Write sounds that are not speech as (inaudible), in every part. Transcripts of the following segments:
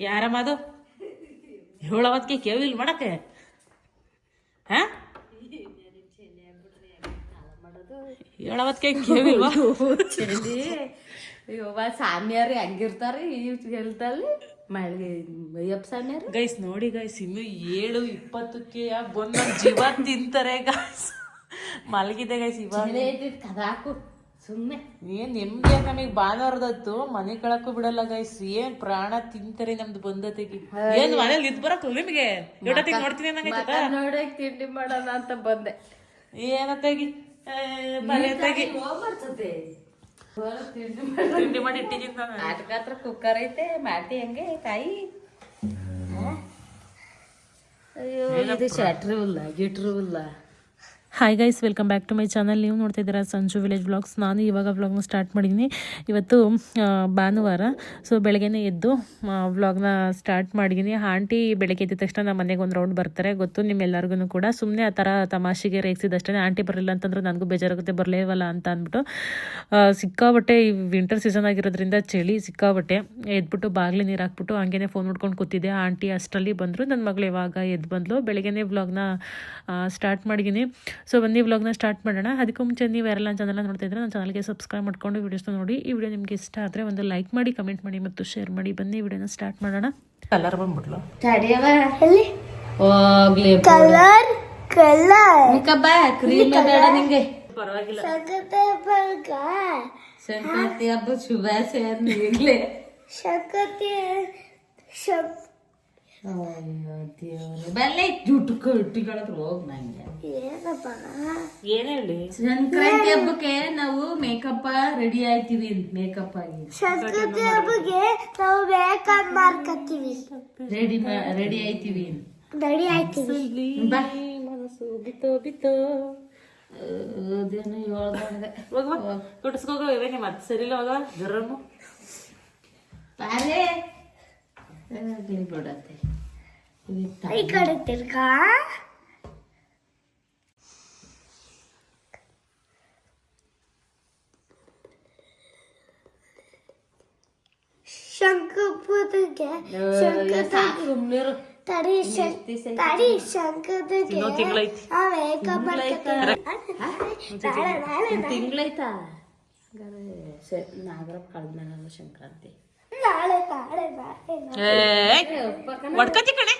ಯಾರಮ್ಮ ಅದು ಹೇಳವತ್ಗೆ ಕೇವಿಲ್ ಮಾಡಕ್ಕೆ? ಹಾ? ಹೇಳವತ್ಗೆ ಕೇವಿಲ್ವಾ ಚಳಿ ಅಯ್ಯವ್ವ ಸಾಮ್ಯಾರಿ ಹಂಗಿರ್ತಾರ ಈ ಹೇಳ್ದಲ್ಲಿ ಮಳ್ಗೆ ಅಯ್ಯಪ್ಪ ಸಾಮ್ಯಾರು? ಗೈಸ್ ನೋಡಿ ಗೈಸ್ ಇನ್ನು ಏಳು ಇಪ್ಪತ್ತಕ್ಕೆ ಬಂದು ಜೀವ ತಿಂತಾರೆ ಗೈಸ್. ಮಲಗಿದೆ ಗೈಸ್ ಇವಾಗ. ಕದಾಕು. ಸುಮ್ಮನೆ ಏನ್ ನೆಮ್ಮದಿ ನಮಗ್ ಭಾನುವಾರದತ್ತು ಮನೆ ಕಳಕ್ಕೂ ಬಿಡಲ್ಲ ಗೈಸ್ ಏನ್ ಪ್ರಾಣ ತಿಂತಾರೆ ನಮ್ದು ಬಂದತೆಗೆ? ಏನ್ ಮನೇಲಿ ಇದ್ ಬರಕ್ ನಿಮಗೆ? ನೋಡ್ತೀನಿ ನೋಡಕ್ ತಿಂಡಿ ಮಾಡೋಣ ಅಂತ ಬಂದೆ. ಏನತ್ತಾಗಿ ಬರೆಯತ್ತಾಗಿ ಹೋಗ್ಬರ್ತದೆ ತಿಂಡಿ ಮಾಡಿ. ಇಟ್ಟಿದ್ದೀನಿ ನಾನು. ನಾಟಕ ಹತ್ರ ಕುಕ್ಕರ್ ಐತೆ ಮಾಡಿ ಹೆಂಗೆ ಕಾಯಿ ಅಯ್ಯೋ ಇದು ಶಟ್ರು ಇಲ್ಲ ಗಿಟ್ರು ಇಲ್ಲ hi guys welcome back to my channel ನೀವು ನೋಡ್ತಾ ಇದ್ದೀರಾ ಸಂಜು ವಿಲೇಜ್ ಬ್ಲಾಗ್ಸ್ ನಾನು ಇವಾಗ ವ್ಲಾಗ್ನ ಸ್ಟಾರ್ಟ್ ಮಾಡಿದ್ದೀನಿ. ಇವತ್ತು ಭಾನುವಾರ ಸೊ ಬೆಳಗ್ಗೆನೇ ಎದ್ದು ವ್ಲಾಗ್ನ ಸ್ಟಾರ್ಟ್ ಮಾಡಿದ್ದೀನಿ. ಆಂಟಿ ಬೆಳಗ್ಗೆ ಎದ್ದ ತಕ್ಷಣ ನಮ್ಮ ಮನೆಗೆ ಒಂದು ರೌಂಡ್ ಬರ್ತಾರೆ. ಗೊತ್ತು, ನಿಮ್ಮೆಲ್ಲರಿಗೂ ಕೂಡ. ಸುಮ್ಮನೆ ಆ ಥರ ತಮಾಷೆಗೆ ರೇಗಿಸಿದಷ್ಟೇ ಆಂಟಿ ಬರಲಿಲ್ಲ ಅಂತಂದ್ರೆ ನನಗೂ ಬೇಜಾರಾಗುತ್ತೆ, ಬರಲೇವಲ್ಲ ಅಂತ ಅಂದ್ಬಿಟ್ಟು. ಸಿಕ್ಕಾಬಟ್ಟೆ ಈ ವಿಂಟರ್ ಸೀಸನ್ ಆಗಿರೋದ್ರಿಂದ ಚಳಿ ಸಿಕ್ಕಾಬಟ್ಟೆ ಎದ್ಬಿಟ್ಟು ಬಾಗಿಲು ನೀರು ಹಾಕ್ಬಿಟ್ಟು ಹಂಗೇನೆ ಫೋನ್ ನೋಡ್ಕೊಂಡು ಕೂತಿದ್ದೆ. ಆಂಟಿ ಅಷ್ಟರಲ್ಲಿ ಬಂದರು. ನನ್ನ ಮಗಳು ಇವಾಗ ಎದ್ದು ಬಂದಳು ಬೆಳಗ್ಗೆನೇ ವ್ಲಾಗ್ನ ಸ್ಟಾರ್ಟ್ ಮಾಡಿದ್ದೀನಿ. ಸೊ ಬನ್ನಿ ವ್ಲಾಗ್ನ ಸ್ಟಾರ್ಟ್ ಮಾಡೋಣ. ಅದಕ್ಕೂ ಮುಂಚೆ ನೀವು ಯಾರೆಲ್ಲ ಚಾನಲ್ ನೋಡ್ತಾ ಇದ್ರೆ ನನ್ನ ಚಾನಲ್ಗೆ ಸಬ್ಸ್ಕ್ರೈಬ್ ಮಾಡ್ಕೊಂಡು ವೀಡಿಯೋಸ್ನ ನೋಡಿ. ಈ ವಿಡಿಯೋ ನಿಮಗೆ ಇಷ್ಟ ಆದರೆ ಒಂದು ಲೈಕ್ ಮಾಡಿ ಕಮೆಂಟ್ ಮಾಡಿ ಮತ್ತು ಶೇರ್ ಮಾಡಿ. ಬನ್ನಿ ವಿಡಿಯೋನ ಸ್ಟಾರ್ಟ್ ಮಾಡೋಣ. ಕಲರ್ ಬಂದ್ಬಿಟ್ಲು. ಕಲರ್ ಕಲರ್ ಮುಖಬ್ಬ ಕ್ರೀಮ್ ಬೇಡ ನಿಂಗೆ? ಪರವಾಗಿಲ್ಲ. ಸಂಕ್ರಾಂತಿ ಹಬ್ಬ ಶುಭಾಶಯ ಈಗಲೇ ಅಯ್ಯೋ ದೇವ್ರೆ. ಬಲ್ಲೆ ಜುಟ್ಟು ಕಟ್ಟಿಗಳತ್ರ ಹೋಗ್ ನಂಗೆ. ಏನಪ್ಪ? ಏನ್ ಹೇಳಿ? ಸಂಕ್ರಾಂತಿ ಹಬ್ಬಕ್ಕೆ ನಾವು ಮೇಕಪ್ ರೆಡಿ ಆಯ್ತೀವಿ ಮೇಕಪ್ ಆಗಿ. ಸಂಸ್ಕೃತಿ ಹಬ್ಬಕ್ಕೆ ನಾವು ಮೇಕಪ್ ಮಾಡ್ಕೊತೀವಿ ರೆಡಿ ರೆಡಿ ಆಯ್ತೀವಿ. ರೆಡಿ ಆಯ್ತೀವಿ. ಬಾ. ಮನಸ್ಸು ಬಿತ್ತೋ ಬಿತ್ತೋ. ಅದೇನು ಹೇಳ್ದಂಗೆ ಹೋಗುವ ಕುಟ್ಸ್ಕೋಗ ಇವೇನೆ ಮತ್ತೆ ಸರಿಲ್ಲ ಹೋಗ ಜರಮ್ಮು ಬಾರೇ. ಆಗ್ಲಿ ಬಿಡತ್ತೆ. ಕಡೆ ತಿರ್ಗಾ ಶಂಕಪುರಗೆ ಸಾಕು ಸುಮ್ನಿರು. ತಡಿ ತಡಿ ಶಂಕರಗೆ ತಿಂಗ್ಳೈತಿ. ನಾಗರಪ್ಪ ಕಳೆದ್ಮೇಲೆ ಸಂಕ್ರಾಂತಿ ನಾಳೆ ನಾಳೆ ನಾಳೆ ಒಡ್ಕತಿ ಕಣೆ.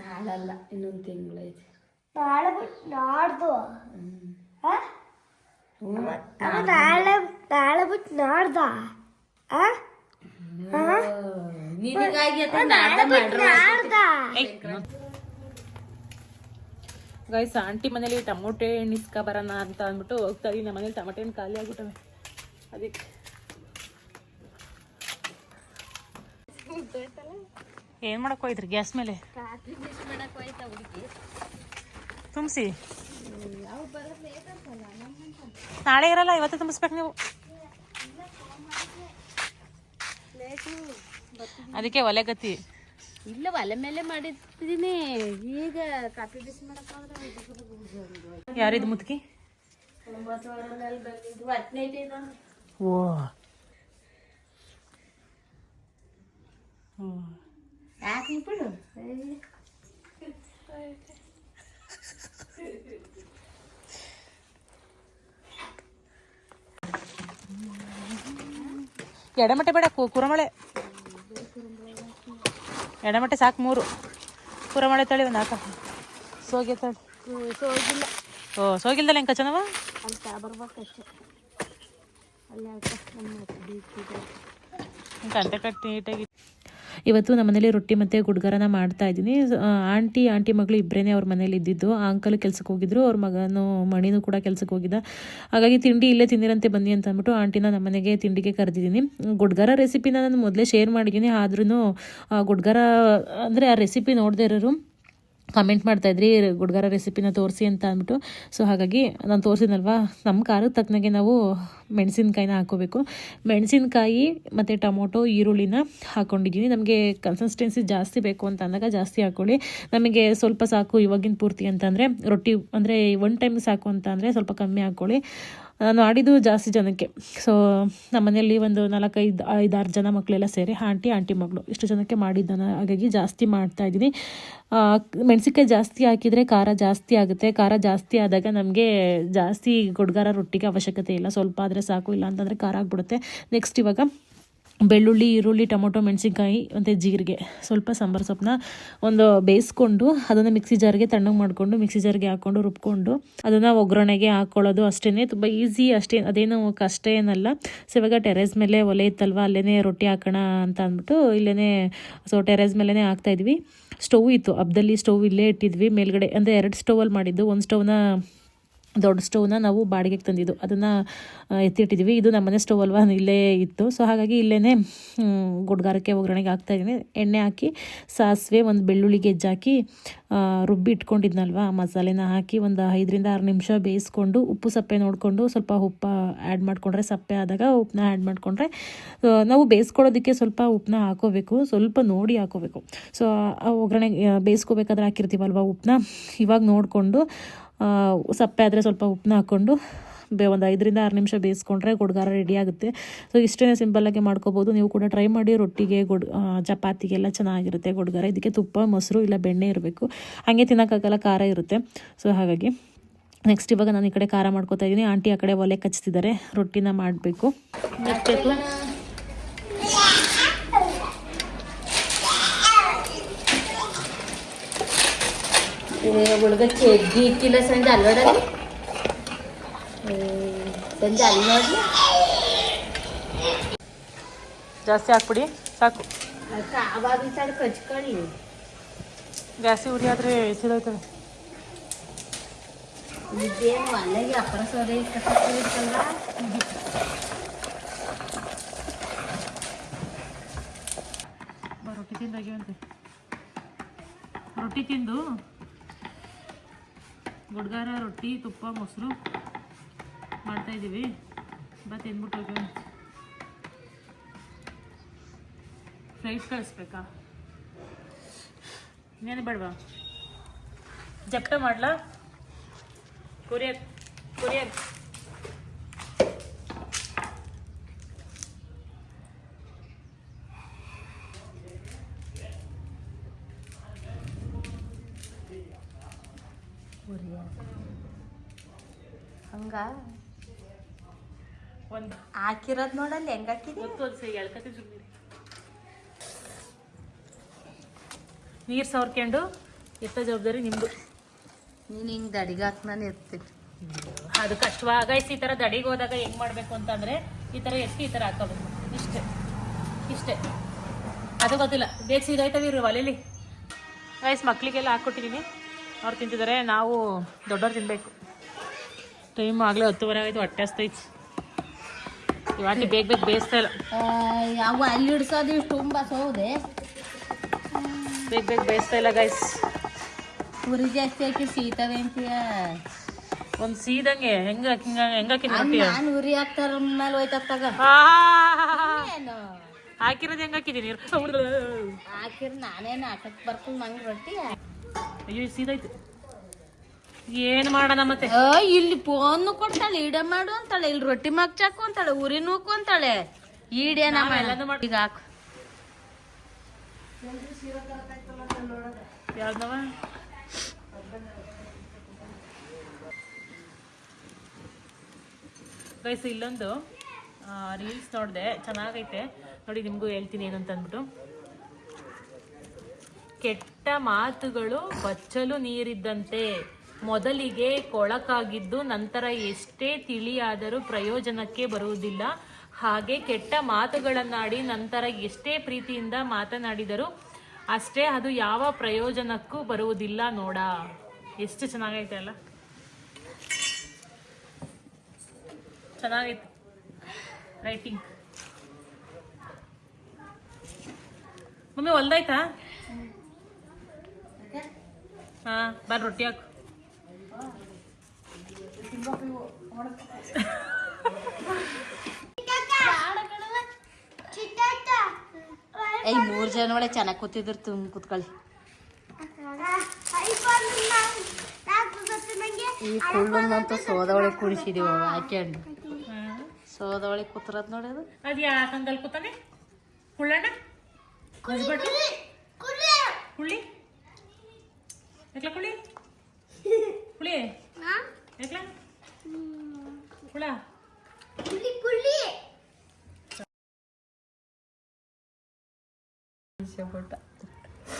ನಾಳಲ್ಲ ಇನ್ನೊಂದು ತಿಂಗಳೈತೆ ನಾಳೆ ಬಿಟ್ಟು ನಾಡ್ದು? ನಾಳೆ ನಾಳೆ ಬಿಟ್ಟು ನಾಡ್ದ? ಗೈಸ್ ಆಂಟಿ ಮನೇಲಿ ಟಮೋಟೆ ಹಣ್ಣು ಇಸ್ಕ ಬರೋಣ ಅಂತ ಅಂದ್ಬಿಟ್ಟು ಹೋಗ್ತಾ ಇದೀನಿ. ನಮ್ಮ ಮನೇಲಿ ಟಮಟೆ ಹಣ್ಣು ಖಾಲಿ ಆಗ್ಬಿಟ್ಟವೆ. ಅದಕ್ಕೆ. ಏನ್ ಮಾಡಕ್ ಹೋಯ್ತ್ರಿ ಗ್ಯಾಸ್ ಮೇಲೆ? ತುಂಬಿಸಿ. ನಾಳೆ ಇರಲ್ಲ ಇವತ್ತೇ ತುಂಬಿಸ್ಬೇಕು ನೀವು. ಅದಕ್ಕೆ ಒಲೆ ಗತಿ. ಇಲ್ಲ ಒಲೆ ಮೇಲೆ ಮಾಡಿದ್ದೀನಿ. ಈಗ ಕಾಫಿ ಬಿಸಿ ಮಾಡಕ್ಕೆ ಯಾರಿದು ಮುತ್ಕಿ? ಓ. ಯಾಕೆ ಬಿಡು ಎಡಮಟೆ ಬೇಡ ಕು- ಕುರಮಳೆ. ಎಡಮಟೆ ಸಾಕು ಮೂರು. ಕುರಮಳೆ ತಳಿ ಒಂದು ಹಾಕ. ಸೋಗೆ ತಳಿ. ಸೋಗಿಲ್ಲ ಓ ಸೋಗಿಲ್ದಲ್ಲ ಹೆಂಗೆ ಕಚನವ ಅಂತ ಬರ್ಬೇಕಷ್ಟೆ. ಅಲ್ಲಿ ಕಂತೆ ಕಟ್ಟಿ ನೀಟಾಗಿ ಇವತ್ತು ನಮ್ಮ ಮನೇಲಿ ರೊಟ್ಟಿ ಮತ್ತು ಗುಡ್ಗರನ ಮಾಡ್ತಾ ಇದ್ದೀನಿ. ಆಂಟಿ ಆಂಟಿ ಮಗಳು ಇಬ್ಬರೇ ಅವ್ರ ಮನೇಲಿ ಇದ್ದಿದ್ದು. ಆ ಅಂಕಲ್ ಕೆಲ್ಸಕ್ಕೆ ಹೋಗಿದ್ರು, ಅವ್ರ ಮಗನು ಮಣಿನೂ ಕೂಡ ಕೆಲ್ಸಕ್ಕೆ ಹೋಗಿದ್ದ. ಹಾಗಾಗಿ ತಿಂಡಿ ಇಲ್ಲೇ ತಿಂದಿರಂತೆ ಬನ್ನಿ ಅಂತ ಅಂದ್ಬಿಟ್ಟು ಆಂಟಿನ ನಮ್ಮ ಮನೆಗೆ ತಿಂಡಿಗೆ ಕರೆದಿದ್ದೀನಿ. ಗುಡ್ಗರ ರೆಸಿಪಿನ ನಾನು ಮೊದಲೇ ಶೇರ್ ಮಾಡಿದ್ದೀನಿ. ಆದ್ರೂ ಗುಡ್ಗರ, ಅಂದರೆ ಆ ರೆಸಿಪಿ ನೋಡದೇ ಇರೋರು ಕಮೆಂಟ್ ಮಾಡ್ತಾಯಿದ್ರಿ ಗುಡ್ಗಾರ ರೆಸಿಪಿನ ತೋರಿಸಿ ಅಂತ ಅಂದ್ಬಿಟ್ಟು. ಸೊ ಹಾಗಾಗಿ ನಾನು ತೋರಿಸಿದ್ನಲ್ವಾ? ನಮ್ಮ ಖಾರಕ್ಕೆ ತಕ್ಕನಾಗೆ ನಾವು ಮೆಣಸಿನ್ಕಾಯಿನ ಹಾಕೋಬೇಕು ಮೆಣಸಿನ್ಕಾಯಿ ಮತ್ತು ಟೊಮೊಟೊ, ಈರುಳ್ಳಿನ ಹಾಕ್ಕೊಂಡಿದ್ದೀನಿ ನಮಗೆ ಕನ್ಸಿಸ್ಟೆನ್ಸಿ ಜಾಸ್ತಿ ಬೇಕು ಅಂತ ಅಂದಾಗ ಜಾಸ್ತಿ ಹಾಕ್ಕೊಳ್ಳಿ ನಮಗೆ ಸ್ವಲ್ಪ ಸಾಕು ಇವಾಗಿನ ಪೂರ್ತಿ ಅಂತಂದರೆ, ರೊಟ್ಟಿ ಅಂದರೆ ಒನ್ ಟೈಮ್ ಸಾಕು ಅಂತ ಸ್ವಲ್ಪ ಕಮ್ಮಿ ಹಾಕ್ಕೊಳ್ಳಿ ನಾನು ಆಡಿದ್ದು ಜಾಸ್ತಿ ಜನಕ್ಕೆ. ಸೊ ನಮ್ಮ ಮನೆಯಲ್ಲಿ ಒಂದು ನಾಲ್ಕೈದು, ಐದಾರು ಜನ ಮಕ್ಕಳೆಲ್ಲ ಸೇರಿ ಆಂಟಿ ಆಂಟಿ ಮಗಳು. ಇಷ್ಟು ಜನಕ್ಕೆ ಮಾಡಿದ್ದಾನೆ, ಹಾಗಾಗಿ ಜಾಸ್ತಿ ಮಾಡ್ತಾ ಇದ್ದೀನಿ. ಮೆಣಸಿನ್ಕಾಯಿ ಜಾಸ್ತಿ ಹಾಕಿದರೆ ಖಾರ ಜಾಸ್ತಿ ಆಗುತ್ತೆ. ಖಾರ ಜಾಸ್ತಿ ಆದಾಗ ನಮಗೆ ಜಾಸ್ತಿ ಗುಡ್ಗಾರ ರೊಟ್ಟಿಗೆ ಅವಶ್ಯಕತೆ ಇಲ್ಲ. ಸ್ವಲ್ಪ ಆದರೆ ಸಾಕು, ಇಲ್ಲ ಅಂತಂದರೆ ಖಾರ ಆಗಿಬಿಡುತ್ತೆ. ನೆಕ್ಸ್ಟ್ ಇವಾಗ ಬೆಳ್ಳುಳ್ಳಿ, ಈರುಳ್ಳಿ, ಟೊಮೊಟೊ, ಮೆಣಸಿನ್ಕಾಯಿ, ಮತ್ತು ಜೀರಿಗೆ. ಸ್ವಲ್ಪ ಸಾಂಬಾರು ಸೊಪ್ಪನ್ನ ಒಂದು ಬೇಯಿಸ್ಕೊಂಡು ಅದನ್ನು ಮಿಕ್ಸಿ ಜಾರ್ಗೆ ತಣ್ಣಗೆ ಮಾಡಿಕೊಂಡು ಮಿಕ್ಸಿ ಜಾರ್ಗೆ ಹಾಕ್ಕೊಂಡು ರುಬ್ಕೊಂಡು ಅದನ್ನು ಒಗ್ಗರಣೆಗೆ ಹಾಕ್ಕೊಳ್ಳೋದು ಅಷ್ಟೇ ತುಂಬ ಈಸಿ ಅಷ್ಟೇ, ಅದೇನು ಕಷ್ಟ ಏನಲ್ಲ. ಸೊ ಇವಾಗ ಟೆರೇಸ್ ಮೇಲೆ ಒಲೆ ಇತ್ತಲ್ವ ಅಲ್ಲೇ ರೊಟ್ಟಿ ಹಾಕೋಣ ಅಂತ ಅಂದ್ಬಿಟ್ಟು ಇಲ್ಲೇ ಸೊ ಟೆರೇಸ್ ಮೇಲೇ ಹಾಕ್ತಾಯಿದ್ವಿ ಸ್ಟವ್ ಇತ್ತು ಹಬ್ಬದಲ್ಲಿ ಸ್ಟವ್ ಇಲ್ಲೇ ಇಟ್ಟಿದ್ವಿ. ಮೇಲ್ಗಡೆ, ಅಂದರೆ ಎರಡು ಸ್ಟೌವಲ್ಲಿ ಮಾಡಿದ್ದು. ಒಂದು ಸ್ಟವ್ನ ದೊಡ್ಡ ಸ್ಟೋವ್ನ ನಾವು ಬಾಡಿಗೆಗೆ ತಂದಿದ್ದು. ಅದನ್ನು ಎತ್ತಿಟ್ಟಿದ್ವಿ ಇದು ನಮ್ಮನೆ ಸ್ಟೋವ್ ಅಲ್ವಾ? ಇಲ್ಲೇ ಇತ್ತು. ಸೊ ಹಾಗಾಗಿ ಇಲ್ಲೇ ಗುಡ್ಗಾರಕ್ಕೆ, ಒಗ್ಗರಣೆಗೆ ಹಾಕ್ತಾಯಿದ್ದೀನಿ ಎಣ್ಣೆ ಹಾಕಿ, ಸಾಸಿವೆ ಒಂದು ಬೆಳ್ಳುಳ್ಳಿ ಗೆಜ್ಜಾಕಿ ರುಬ್ಬಿ ಇಟ್ಕೊಂಡಿದ್ನಲ್ವ? ಮಸಾಲೆನ ಹಾಕಿ ಒಂದು ಐದರಿಂದ ಆರು ನಿಮಿಷ ಬೇಯಿಸ್ಕೊಂಡು, ಉಪ್ಪು ಸಪ್ಪೆ ನೋಡಿಕೊಂಡು, ಸ್ವಲ್ಪ ಉಪ್ಪು ಆ್ಯಡ್ ಮಾಡಿಕೊಂಡ್ರೆ, ಸಪ್ಪೆ ಆದಾಗ ಉಪ್ಪನ್ನ ಆ್ಯಡ್ ಮಾಡಿಕೊಂಡ್ರೆ ನಾವು ಬೇಯಿಸ್ಕೊಳ್ಳೋದಕ್ಕೆ ಸ್ವಲ್ಪ ಉಪ್ಪನ್ನ ಹಾಕೋಬೇಕು. ಸ್ವಲ್ಪ ನೋಡಿ ಹಾಕೋಬೇಕು. ಸೊ ಆ ಒಗ್ಗರಣೆ ಬೇಯಿಸ್ಕೋಬೇಕಾದ್ರೆ ಹಾಕಿರ್ತೀವಲ್ವ ಉಪ್ಪನ್ನ ಇವಾಗ ನೋಡಿಕೊಂಡು ಸಪ್ಪೆ ಆದರೆ ಸ್ವಲ್ಪ ಉಪ್ಪನ್ನ ಹಾಕ್ಕೊಂಡು ಬೇ ಒಂದು ಐದರಿಂದ ಆರು ನಿಮಿಷ ಬೇಯಿಸ್ಕೊಂಡ್ರೆ ಗುಡ್ಗಾರ ರೆಡಿ ಆಗುತ್ತೆ. ಸೊ ಇಷ್ಟೇ ಸಿಂಪಲ್ಲಾಗಿ ಮಾಡ್ಕೋಬೋದು. ನೀವು ಕೂಡ ಟ್ರೈ ಮಾಡಿ ರೊಟ್ಟಿಗೆ, ಗುಡ್ ಚಪಾತಿಗೆಲ್ಲ ಚೆನ್ನಾಗಿರುತ್ತೆ ಗುಡ್ಗಾರ. ಇದಕ್ಕೆ ತುಪ್ಪ, ಮೊಸರು ಇಲ್ಲ ಬೆಣ್ಣೆ ಇರಬೇಕು. ಹಾಗೆ ತಿನ್ನೋಕ್ಕಾಗಲ್ಲ, ಖಾರ ಇರುತ್ತೆ. ಸೊ ಹಾಗಾಗಿ ನೆಕ್ಸ್ಟ್ ಇವಾಗ ನಾನು ಈ ಕಡೆ ಖಾರ ಮಾಡ್ಕೋತಾ ಇದ್ದೀನಿ. ಆಂಟಿ ಆ ಕಡೆ ಒಲೆ ಕಚ್ತಿದ್ದಾರೆ. ರೊಟ್ಟಿನ ಮಾಡಬೇಕು. ಹುಡುಗ ಚೆಗ್ಗಿ ಇಕ್ಕಿಲ್ಲ ಸಂಜೆ ಅಲ್ವಾಡಲ್ಲಿ? ಸಂಜೆ ಅಲ್ಲಿ ನೋಡಿ ಜಾಸ್ತಿ ಹಾಕ್ಬಿಡಿ ಸಾಕು. ಅವಾಗ ಈ ಸೈಡ್ ಕಚ್ಕೊಳ್ಳಿ. ಜಾಸ್ತಿ ಉರಿ ಆದರೆ ಸಿದೋಯ್ತವೆ ಇದೇನು ಅಲ್ಲಿಗೆ ಅಪ್ಪರ ಬಾ, ರೊಟ್ಟಿ ತಿಂದಾಗಿವಂತೆ ರೊಟ್ಟಿ ತಿಂದು ಗುಡ್ಗಾರ ರೊಟ್ಟಿ, ತುಪ್ಪ, ಮೊಸರು ಮಾಡ್ತಾಯಿದ್ದೀವಿ ಬಾ ತಿಂದ್ಬಿಟ್ಟು ಫ್ರೈಸ್ ಕಳಿಸ್ಬೇಕಾ? ಇನ್ನೇನು ಬೇಡವಾ? ಜಪ್ಟ ಮಾಡ್ಲಾ? Courier courier. ಹಂಗ? ಒಂದು ಹಾಕಿರೋದ್ ನೋಡಲ್ಲಿ ಹೆಂಗ್ ನೀರ್ ನೀರು ಸವರ್ಕೊಂಡು ಎತ್ತ ಜವಾಬ್ದಾರಿ ನಿಮ್ಮದು ನೀನು ಹಿಂಗ್ ದಡಿಗೆ ಹಾಕ್ನಾನೆ ಇರ್ತೀನಿ ಅದು ಕಷ್ಟವಾಗೈಸಿ ಈ ಥರ ದಡಿಗೆ ಹೋದಾಗ ಹೆಂಗ್ ಮಾಡಬೇಕು ಅಂತಂದರೆ ಈ ಥರ ಎತ್ತಿ ಈ ಥರ ಹಾಕೋಬೇಕು. ಇಷ್ಟೇ. ಇಷ್ಟೇ. ಅದು ಗೊತ್ತಿಲ್ಲ. ಬೇಕು ಸಿದಾಯ್ತವೆ ಇರು ಒಲೆಲಿ. ಗೈಸ್ ಮಕ್ಕಳಿಗೆಲ್ಲ ಹಾಕ್ಕೊಟ್ಟಿದ್ದೀನಿ ಅವ್ರು ತಿಂತಿದ್ದಾರೆ ನಾವು ದೊಡ್ಡವ್ರು ತಿನ್ನಬೇಕು ಟೈಮ್ ಆಗಲೇ ಹತ್ತುವರೆ ಆಯಿತು ಹೊಟ್ಟೆ ಹಸ್ತೈತಿ. ಇವಾಗ ಬೇಗ ಬೇಗ ಬೇಯಿಸ್ತಾ ಇಲ್ಲ. ಅವು ಅಲ್ಲಿ ಹಿಡ್ಸೋದು ತುಂಬ ಸೌದೆ. ಬೇಗ ಬೇಗ ಬೇಯಿಸ್ತಾ ಇಲ್ಲ ಗೈಸ್ ಉರಿ ಜಾಸ್ತಿ ಹಾಕಿ ಸೀತವೆ ಅಂತೀಯ? ಒಂದು ಸೀದಂಗೆ ಹೆಂಗ ಹಿಂಗ ಹೆಂಗ ಹಾಕಿದ್ರಿ ನಾನು ಉರಿ ಹಾಕ್ತಾರ ಮೇಲೆ ಹೋಯ್ತಾಗ ಹಾಕಿರೋದು ಹೆಂಗ್ ಹಾಕಿದ್ದೀನಿ ಹಾಕಿರ ನಾನೇನು ಹಾಕಕ್ ಬರ್ಕೊಂಡು ನಂಗೆ ರೊಟ್ಟಿ? ಅಯ್ಯೋ ಸೀದಾಯ್ತು ಏನು ಮಾಡೋಣ ಮತ್ತೆ? ಆ, ಇಲ್ಲಿ ಫೋನ್ ಕೊಡ್ತಾಳೆ ಈಡ ಮಾಡು ಅಂತಾಳೆ ಇಲ್ಲಿ ರೊಟ್ಟಿ ಮಗ್ಚಾಕು ಅಂತಾಳೆ ಉರಿ ನೂಕು ಅಂತಾಳೆ. ಈಡೇನ ಎಲ್ಲಾನು ಮಾಡ್- ಈಗ ಹಾಕು. ಯಾವ್ದವ? ಗೈಸ್ ಇಲ್ಲೊಂದು ರೀಲ್ಸ್ ನೋಡಿದೆ ಚೆನ್ನಾಗೈತೆ. ನೋಡಿ ನಿಮಗೂ ಹೇಳ್ತೀನಿ ಏನಂತ ಅಂದ್ಬಿಟ್ಟು. ಕೆಟ್ಟ ಮಾತುಗಳು ಬಚ್ಚಲು ನೀರಿದ್ದಂತೆ. ಮೊದಲಿಗೆ ಕೊಳಕಾಗಿದ್ದು ನಂತರ ಎಷ್ಟೇ ತಿಳಿಯಾದರೂ ಪ್ರಯೋಜನಕ್ಕೆ ಬರುವುದಿಲ್ಲ. ಹಾಗೆ ಕೆಟ್ಟ ಮಾತುಗಳನ್ನಾಡಿ ನಂತರ ಎಷ್ಟೇ ಪ್ರೀತಿಯಿಂದ ಮಾತನಾಡಿದರೂ ಅಷ್ಟೇ ಅದು ಯಾವ ಪ್ರಯೋಜನಕ್ಕೂ ಬರುವುದಿಲ್ಲ ನೋಡ. ಎಷ್ಟು ಚೆನ್ನಾಗೈತೆ ಅಲ್ಲ? ಚೆನ್ನಾಗೈತೆ. ರೈಟಿಂಗ್ ಮಮ್ಮಿ ಹೊಲ್ದಾಯ್ತಾ? ಹಾ ಬರ್ ರೊಟ್ಟಿ ಹಾಕು. ಏಯ್ ಮೂರ್ ಜನ ಒಳ್ಳೆ ಚೆನ್ನಾಗಿ ಕೂತಿದ್ರು ತುಂಬ ಕೂತ್ಕೊಳ್ಳಿ. ಈ ಕುಳ್ಳನ್ನಂತೂ ಸೋದವಳೆ ಕುಡಿಸಿದೀವ ಹಾಕ್ಯಂಡು ಸೋದವಳೆ ಕೂತ್ರದ್ ನೋಡಿ ಅದು. ಅದು ಯಾಕಂಗಲ್ ಕೂತಾನೆ? ಹುಳ್ಳಣ್ಣ ಹುಳ್ಳಿ ಹುಳಿ ಕುಳ್ಳಿ? ಕುಳಿ ಹುಳಿ ಎಕ್ಲ ಹುಳ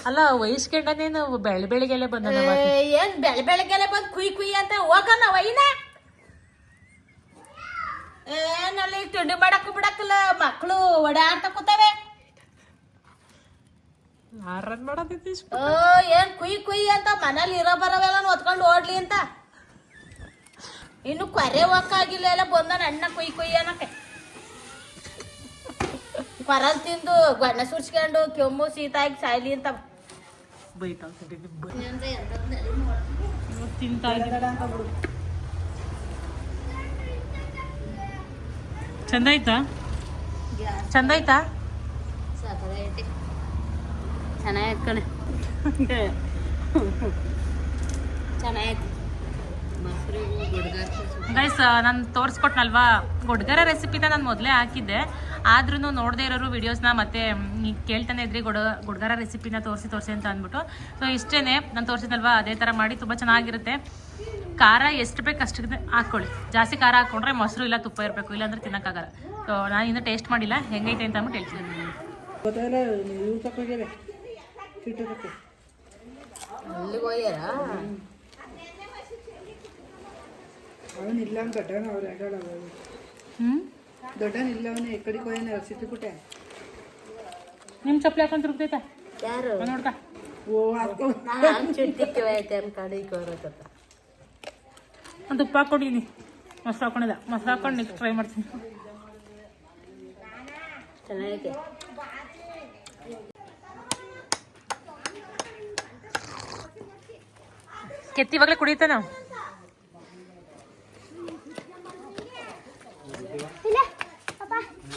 ಅಲ್ಲ ವಯಸ್ಕೊಂಡನೇನು ಬೆಳೆ ಬೆಳಿಗ್ಗೆಲ್ಲ ಬಂದ ಏನ್ ಬೆಳೆ ಬೆಳಗ್ಗೆಲೆ ಬಂದ್ ಕುಯ್ ಕುಯ್ ಅಂತ ಹೋಗಣ ವೈನ? ಏನಲ್ಲಿ ತಿಂಡಿ ಮಾಡಕ್ ಬಿಡಕ್ಕಲ್ಲ ಮಕ್ಕಳು ಓಡಾಡ್ತ ಕೂತವೆ. ಆರನ್ ಮಾಡೋದಿತ್ತು ಏನ್ ಕುಯ್ ಕುಯ್ ಅಂತ ಮನೇಲಿ ಇರೋ ಬರವೆಲ್ಲ ಒತ್ಕೊಂಡು ಓಡ್ಲಿ ಅಂತ? ಇನ್ನು ಕೊರೆ ಹೋಗಾಗಿಲ್ಲ ಎಲ್ಲ ಬಂದನ್ ಅಣ್ಣ ಕೊಯ್ ಕುಯ್ ಅನ್ನಕ್ಕೆ. ಕೊರಲ್ ತಿಂದು ಗೊಣ್ಣ ಸುರ್ಸ್ಕೊಂಡು ಕೆಮ್ಮು ಶೀತ ಆಗಿ ಸಾಯ್ಲಿ ಅಂತ. ಬೈತಾ ತಿಂತಾ ಚಂದ ಆಯ್ತಾ? ಚಂದ ಆಯ್ತಾ? ಚೆನ್ನಾಗಿ ಕಣೆ. (laughs) ಚೆನ್ನಾಗೈತಿ ಗೈಸ್ ನಾನು ತೋರಿಸ್ಕೊಟ್ನಲ್ವಾ? ಗೊಡ್ಗರ ರೆಸಿಪಿನ ನಾನು ಮೊದಲೇ ಹಾಕಿದ್ದೆ. ಆದ್ರೂ ನೋಡದೇ ಇರೋರು ವಿಡಿಯೋಸ್ನ ಮತ್ತೆ ಕೇಳ್ತಾನೆ ಇದ್ರಿ ಗೊಡ ಗುಡ್ಗರ ರೆಸಿಪಿನ ತೋರಿಸಿ ತೋರಿಸಿ ಅಂತ ಅಂದ್ಬಿಟ್ಟು. ಸೊ ಇಷ್ಟೇ ನಾನು ತೋರಿಸಿದ್ನಲ್ವಾ? ಅದೇ ಥರ ಮಾಡಿ ತುಂಬ ಚೆನ್ನಾಗಿರುತ್ತೆ. ಖಾರ ಎಷ್ಟು ಬೇಕು ಅಷ್ಟಕ್ಕೆ ಹಾಕ್ಕೊಳ್ಳಿ. ಜಾಸ್ತಿ ಖಾರ ಹಾಕ್ಕೊಂಡ್ರೆ ಮೊಸರು ಇಲ್ಲ ತುಪ್ಪ ಇರಬೇಕು. ಇಲ್ಲಾಂದ್ರೆ ತಿನ್ನೋಕ್ಕಾಗಲ್ಲ. ಸೊ ನಾನು ಇನ್ನೂ ಟೇಸ್ಟ್ ಮಾಡಿಲ್ಲ. ಹೆಂಗೈತೆ ಅಂತ ಅಂದ್ಬಿಟ್ಟು ಹೇಳ್ತೀನಿ. ಅಲ್ಲಿಗೆ ಇಲ್ಲ ಅವನಿಲ್ಲ ದೊಡ್ಡವನ ಅವ್ರು ಹೇಳೋಣ ಹ್ಞೂ ದೊಡ್ಡವನಿಲ್ಲ ಅವನು ಎಕ್ಕಡಿಗೆ ಹೋಯ್ನ ಸಿಟ್ಟುಬಿಟ್ಟೆ ನಿಮ್ಮ ಚಪ್ಪಲಿ ಹಾಕೊಂಡು ತಿರುಗ್ತೈತೆ? ಯಾರು? ನೋಡ್ಕ. ಓ ಹಾಕೋ. ನಾನು ಚಿಟ್ಟಿಕ್ಕೆ ಅಂತ ಕಡೆಗೆ ಹೋಗತ್ತ ಒಂದು ತುಪ್ಪ ಹಾಕೊಂಡಿದ್ದೀನಿ ಮೊಸರು ಹಾಕೊಂಡಿಲ್ಲ ಮೊಸರು ಹಾಕೊಂಡು ನೆಕ್ಸ್ಟ್ ಟ್ರೈ ಮಾಡ್ತೀನಿ. ಚೆನ್ನಾಗೈತೆ. ಕೆತ್ತಿ ಇವಾಗಲೇ ಕುಡಿಯುತ್ತೆ ನಾವು?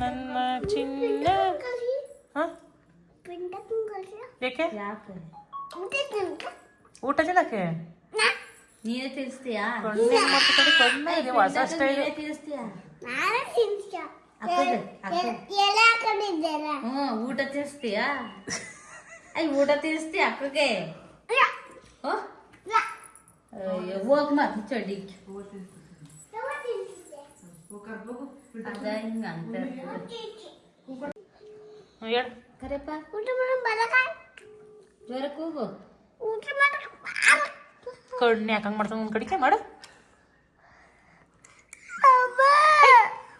ನನ್ನ ಚಿನ್ನ ಹಾ ಯಾಕೆ ಯಾಕೆ ಊಟ ತಿನ್ನಕ್ಕೆ ನೀನೇ ತಿನ್ಸ್ತೀಯಾ ಕಣ್ಣು ಮಾಡ್ಕೊತಾರೆ ಕಣ್ಣು ಇದೆ ಹೊಸ ಸ್ಟೈಲ್ ನೀನೇ ತಿನ್ಸ್ತೀಯಾ ನಾನು ತಿನ್ಸ್ಯ ಅಕ್ಕಗೆ ಅಕ್ಕ ಎಲೆ ಹಾಕೊಂಡಿದ್ದಾರ ಹ್ಞೂ ಊಟ ತಿನ್ಸ್ತೀಯಾ ಐ ಊಟ ತಿನ್ಸ್ತೀಯ ಅಕ್ಕಗೆ ಹೋ ಅಯ್ಯೋ ಹೋಗ್ ಮತ್ತೆ ಚಡ್ಡಿಗೆ ಅದ ಹಿಂಗ ಅಂತ ಹೇಳು ಕರೆಪ್ಪ ಊಟ ಮಾಡೋ ಬರಕ ಜ್ವರಕ್ಕೆ ಹೋಗು ಊಟ ಮಾಡೋ ಕಣ್ಣು ಯಾಕಂಗ್ ಮಾಡ್ತಾನೆ ಒಂದು ಕಡಿಕೆ ಮಾಡು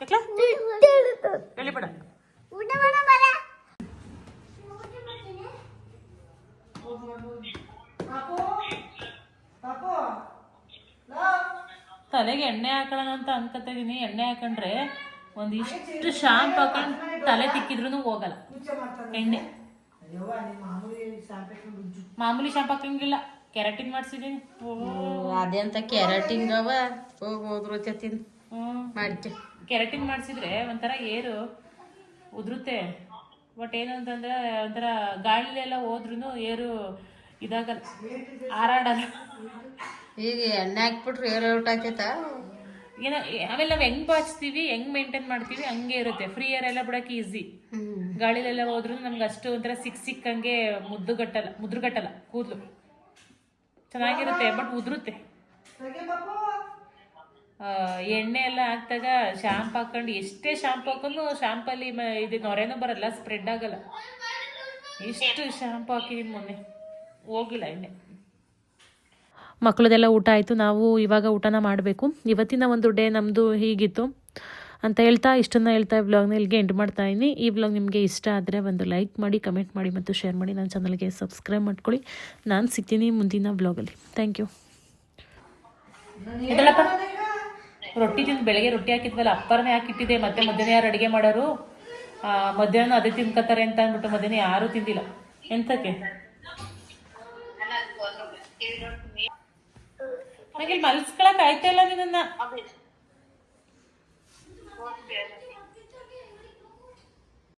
ಯಾಕ್ಲ ಹೇಳಿ ಬೇಡ ಊಟ ಮಾಡೋ ಬರ ತಲೆಗೆ ಎಣ್ಣೆ ಹಾಕೊಳ್ಳೋಣ ಅಂತ ಅನ್ಕೋತಾ ಇದೀನಿ. ಎಣ್ಣೆ ಹಾಕೊಂಡ್ರೆ ಒಂದಿಷ್ಟು ಇಷ್ಟು ಶಾಂಪ್ ಹಾಕೊಂಡ್ ತಲೆ ತಿಕ್ಕಿದ್ರು ಹೋಗಲ್ಲ. ಎಣ್ಣೆ. ಮಾಮೂಲಿ ಶಾಂಪ್ ಹಾಕಂಗಿಲ್ಲ. ಕೆರಾಟಿನ್ ಮಾಡ್ಸಿದೀನಿ. ಅದೆಂತ ಕೆರಾಟಿನ್ ಅವ. ಹೋಗಿ ಹೋದ್ರು ತಿನ್ ಮಾಡ್ಕೆ. ಕೆರಾಟಿನ್ ಮಾಡಿಸಿದ್ರೆ ಒಂಥರ ಏರು ಉದುರುತ್ತೆ. ಬಟ್ ಏನು ಅಂತಂದ್ರೆ ಒಂಥರ ಗಾಳಿಲೆಲ್ಲ ಹೋದ್ರೂ ಏರು ಇದಾಗಲ್ಲ. ಹಾರಾಡಲ್ಲ. ಈಗ ಎಣ್ಣೆ ಹಾಕ್ಬಿಟ್ರೆ ಏರು ಔಟ್ ಆಕೈತ? ಏನೋ ಆಮೇಲೆ ನಾವು ಹೆಂಗ್ ಬಾಚ್ತೀವಿ ಹೆಂಗ್ ಮೇಂಟೈನ್ ಮಾಡ್ತೀವಿ ಹಂಗೆ ಇರುತ್ತೆ. ಫ್ರೀ ಏರ್ ಎಲ್ಲ ಬಿಡಕ್ಕೆ ಈಸಿ ಗಾಳಿಲೆಲ್ಲ ಹೋದ್ರೂ ನಮ್ಗೆ ಅಷ್ಟು ಒಂಥರ ಸಿಕ್ ಸಿಕ್ಕಂಗೆ ಮುದ್ದು ಗಟ್ಟಲ್ಲ ಮುದ್ರು ಗಟ್ಟಲ್ಲ ಕೂದಲು. ಚೆನ್ನಾಗಿರುತ್ತೆ ಬಟ್ ಉದುರುತ್ತೆ. ಎಣ್ಣೆ ಎಲ್ಲ ಹಾಕ್ದಾಗ ಶಾಂಪ್ ಹಾಕೊಂಡು ಎಷ್ಟೇ ಶಾಂಪ್ ಹಾಕೊಂಡು ಶಾಂಪಲ್ಲಿ ಇದು ನೊರೆನೂ ಬರಲ್ಲ ಸ್ಪ್ರೆಡ್ ಆಗಲ್ಲ. ಎಷ್ಟು ಶಾಂಪ್ ಹಾಕಿದೀನಿ ಮೊನ್ನೆ. ಹೋಗಿಲ್ಲ ಎಣ್ಣೆ. ಮಕ್ಕಳದೆಲ್ಲ ಊಟ ಆಯಿತು, ನಾವು ಇವಾಗ ಊಟನ ಮಾಡಬೇಕು. ಇವತ್ತಿನ ಒಂದು ಡೇ ನಮ್ಮದು ಹೀಗಿತ್ತು. ಅಂತ ಹೇಳ್ತಾ, ಇಷ್ಟನ್ನು ಹೇಳ್ತಾ ಈ ಬ್ಲಾಗ್ನ ಇಲ್ಲಿಗೆ ಎಂಡ್ ಮಾಡ್ತಾ ಇದ್ದೀನಿ. ಈ ಬ್ಲಾಗ್ ನಿಮಗೆ ಇಷ್ಟ ಆದರೆ ಒಂದು ಲೈಕ್ ಮಾಡಿ ಕಮೆಂಟ್ ಮಾಡಿ ಮತ್ತು ಶೇರ್ ಮಾಡಿ ನನ್ನ ಚಾನಲ್ಗೆ ಸಬ್ಸ್ಕ್ರೈಬ್ ಮಾಡ್ಕೊಳ್ಳಿ. ನಾನು ಸಿಗ್ತೀನಿ ಮುಂದಿನ ಬ್ಲಾಗಲ್ಲಿ ಥ್ಯಾಂಕ್ ಯು ರೊಟ್ಟಿ ತಿಂದು ಬೆಳಗ್ಗೆ ರೊಟ್ಟಿ ಹಾಕಿದ್ವಲ್ಲ, ಅಪ್ಪರನೇ ಹಾಕಿಟ್ಟಿದೆ ಮತ್ತೆ ಮಧ್ಯಾಹ್ನ ಯಾರು ಅಡುಗೆ ಮಾಡೋರು? ಮಧ್ಯಾಹ್ನ ಅದೇ ತಿನ್ಕೋತಾರೆ ಅಂತ ಅಂದ್ಬಿಟ್ಟು ಮಧ್ಯಾಹ್ನ ಯಾರೂ ತಿಂದಿಲ್ಲ. ಎಂತಕ್ಕೆ? അല്ലെങ്കിൽ മത്സ്യക്കളെ കയറ്റെല്ലാം നിന്ന